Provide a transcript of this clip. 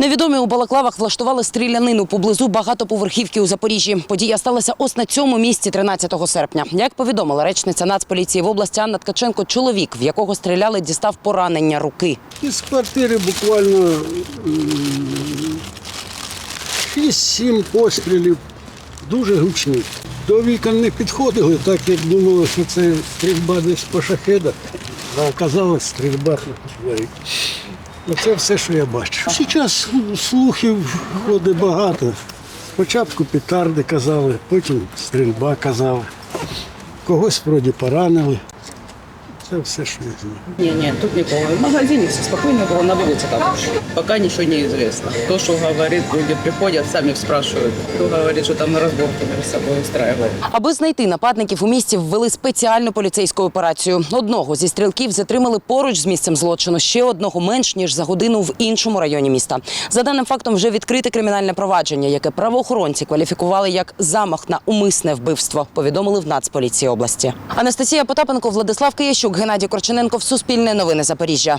Невідомі у балаклавах влаштували стрілянину поблизу багатоповерхівки у Запоріжжі. Подія сталася ось на цьому місці 13 серпня. Як повідомила речниця Нацполіції в області Анна Ткаченко, чоловік, в якого стріляли, дістав поранення руки. Із квартири буквально м, 6-7 пострілів, дуже гучні. До вікон не підходили, так як думали, що це стрільба десь по шахедах, а оказалось стрільба. Оце все, що я бачу. Зараз слухів ходить багато. Спочатку петарди казали, потім стрільба казали. Когось вроді поранили. Це все, що я знаю. Не, нет, тут никого. В магазине все спокойно было, на улице там. Пока ничего не известно. То, что говорит, люди приходят, сами спрашивают. Кто говорит, что там на разборку между собой устраивают. Аби знайти нападників у місті, ввели спеціальну поліцейську операцію. Одного зі стрілків затримали поруч з місцем злочину, ще одного менш ніж за годину в іншому районі міста. За даним фактом, вже відкрите кримінальне провадження, яке правоохоронці кваліфікували як замах на умисне вбивство. Повідомили в Нацполіції області. Анастасія Потапенко, Владислав Киящук, Геннадій Корчененко. Суспільне новини Запоріжжя.